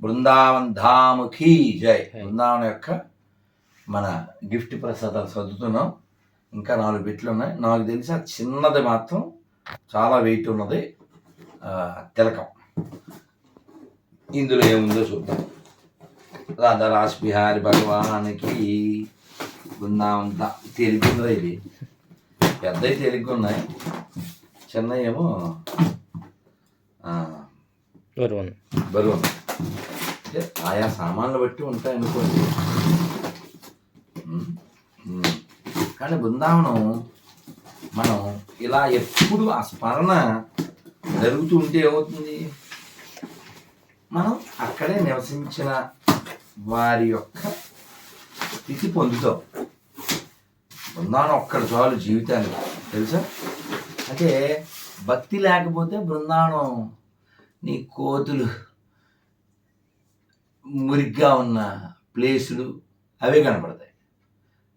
బృందావన్ ధాముఖీ జై. బృందావనం యొక్క మన గిఫ్ట్ ప్రసాదాలు చదువుతున్నాం ఇంకా నాలుగు బిట్లు ఉన్నాయి. నాకు తెలిసి ఆ చిన్నది మాత్రం చాలా వెయిట్ ఉన్నది. తిలకం. ఇందులో ఏముందో చూద్దాం. రాధా రాస్ బిహారీ భగవానికి బృందావన్ ధా తెలుగుందా ఇది? పెద్దవి తెలుగు ఉన్నాయి. చిన్న ఏమో బరువు అంటే ఆయా సామాన్లు బట్టి ఉంటాయి అనుకోండి కానీ బృందావనం మనం ఇలా ఎప్పుడు ఆ స్మరణ జరుగుతూ ఉంటే ఏమవుతుంది? మనం అక్కడే నివసించిన వారి యొక్క స్థితి పొందుతాం. బృందావనం ఒక్కడ చాలు జీవితానికి తెలుసా? అంటే భక్తి లేకపోతే బృందావనం నీ కోతులు మురిగ్గా ఉన్న ప్లేసులు అవే కనపడతాయి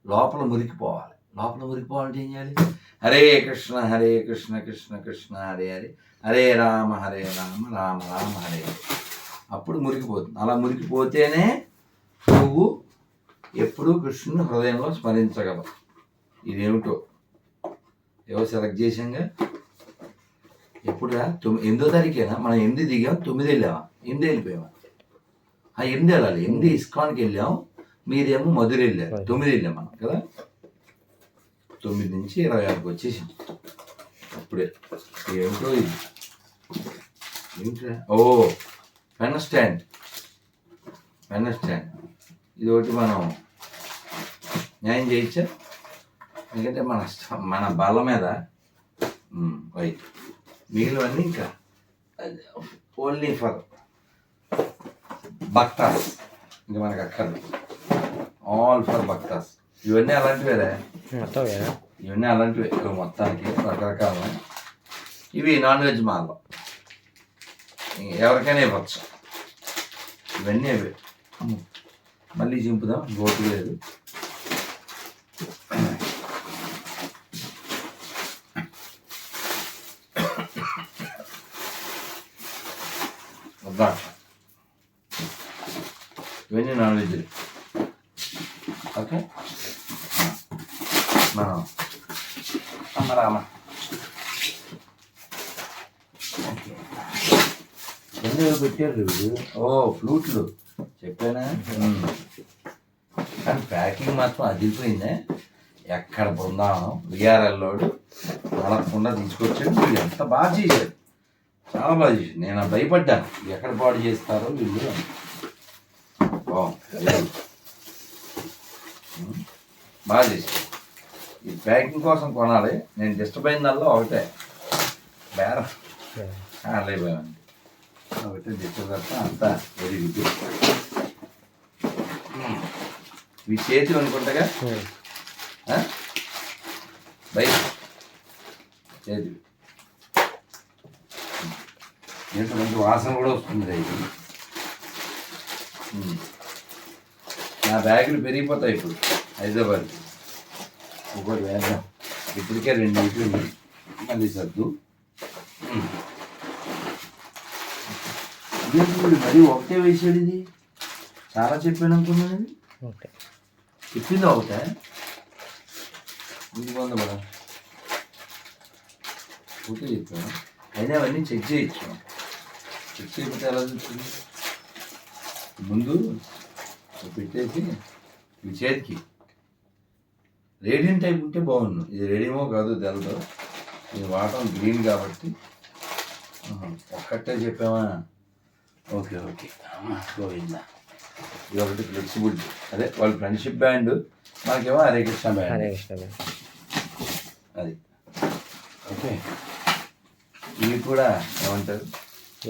లోపల మురికిపోవాలి. లోపల మురికిపోవాలంటే ఏం చేయాలి? హరే కృష్ణ హరే కృష్ణ కృష్ణ కృష్ణ హరే హరే. హరే రామ హరే రామ రామ రామ హరే హరే. అప్పుడు మురికిపోతుంది. అలా మురికిపోతేనే నువ్వు ఎప్పుడూ కృష్ణుని హృదయంలో స్మరించగలవు. ఇదేమిటో? ఏవో సెలెక్ట్ చేసాంగా ఎప్పుడురా తొమ్మిది ఎనిమిదో తారీఖేనా? మనం ఎనిమిది దిగాం తొమ్మిది వెళ్ళామా? ఎనిమిది వెళ్ళిపోయామా? ఆ ఎనిమిది వెళ్ళాలి. ఎనిమిది ఇస్కాన్కి వెళ్ళాం. మీరేమో మధుర వెళ్ళారు తొమ్మిది వెళ్ళాం మనం కదా? తొమ్మిది నుంచి ఇరవై ఆరుకి వచ్చేసాం. అప్పుడే. ఏమిటో ఇది? ఏమిట్రా ఓ పెన్ స్టాండ్. Pen stand. ఇది ఒకటి మనం న్యాయం చేయొచ్చా ఎందుకంటే మన మన బల్ల మీద రైట్ మిగిలినవన్నీ ఇంకా ఓన్లీ ఫర్ భక్తాస్ ఇంకా మనకు అక్కర్లేదు. ఆల్ ఫర్ భక్తాస్ ఇవన్నీ వేరా ఇవన్నీ అలాంటివే. ఇవి మొత్తానికి రకరకాల. ఇవి నాన్ వెజ్ మాల్లో. ఎవరికైనా ఇవ్వచ్చు. ఇవన్నీ అమ్మో. మళ్ళీ చింపుదాం. గోటు లేదు. వద్దా. ఇవన్నీ నాన్ వెజ్ ఓకే? అమ్మ రామ. ఓకే. ఎన్ని పెట్టారు? ఓ ఫ్లూట్లు. చెప్పానా? కానీ ప్యాకింగ్ మాత్రం అదిరిపోయిందే. ఎక్కడ బృందావనం? విఆర్ఎల్లోడు నడకుండా తీసుకొచ్చాడు. వీళ్ళు ఎంత బాగా చేశారు చాలా బాగా చేశారు నేను భయపడ్డాను. ఎక్కడ పాడు చేస్తారో వీళ్ళు. బాగుంది ఉమ్. బాగా చేశారు ఈ ప్యాకింగ్ కోసం కొనాలి. నేను డిస్టర్బ్ అయిందల్లా ఒకటే. బేరం. లేకపోయాను ఒకటే డిస్టర్బ్ అంతా వెరీ గుడ్ ఇవి చేతులు అనుకుంటగా? బయట. చేతులు దీంట్లో మంచి వాసన కూడా వస్తుంది ఇది. నా బ్యాగులు పెరిగిపోతాయి ఇప్పుడు హైదరాబాద్. ఇంకోటి వేద్దాం ఇప్పటికే రెండు అయిపోయింది మళ్ళీ సర్దు. మరీ ఒకటే వేసాడు ఇది. చాలా చెప్పాను అనుకున్నాను ఓకే. చెప్పింది ఒకటే? ఇది వంద మేడం ఒకటే చెప్పాను. అయినా అవన్నీ చెక్ చేయొచ్చు. చెక్ చేయకపోతే ఎలా చూస్తుంది ముందు పెట్టేసి ఇవి చేతికి. రేడియం టైప్ ఉంటే బాగుండు. ఇది రేడియమో కాదు తెలదు. ఇది వాటం గ్రీన్ కాబట్టి. ఒక్కటే చెప్పామా ఓకే ఓకే. గోవిందా. ఇది ఒకటి ఫ్లెక్సిబిలిటీ అదే వాళ్ళ ఫ్రెండ్షిప్ బ్యాండ్. మనకేమో హరే కృష్ణ బ్యాండ్. హరే కృష్ణ అది. ఓకే. ఇవి కూడా ఏమంటారు.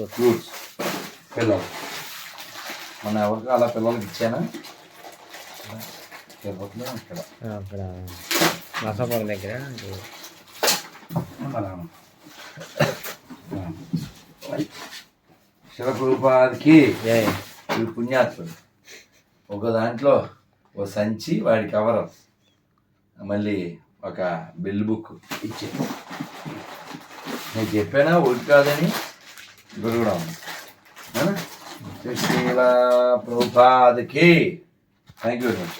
ఫ్రూట్స్. పిల్లలు మన ఎవరికి అలా పిల్లలకి ఇచ్చానా? ఇక్కడ. అక్కడ నర్సాపురం దగ్గర శివకృపాదికి ఈ పుణ్యాత్ముడు. ఒక దాంట్లో ఓ సంచి వాడి కవర్ మళ్ళీ ఒక బిల్ బుక్ ఇచ్చే నేను చెప్పానా ఒకటి కాదని ఇప్పుడు కూడా ఉంది ఆ? శ్రీల ప్రభుపాదకి థ్యాంక్ యూ వెరీ మచ్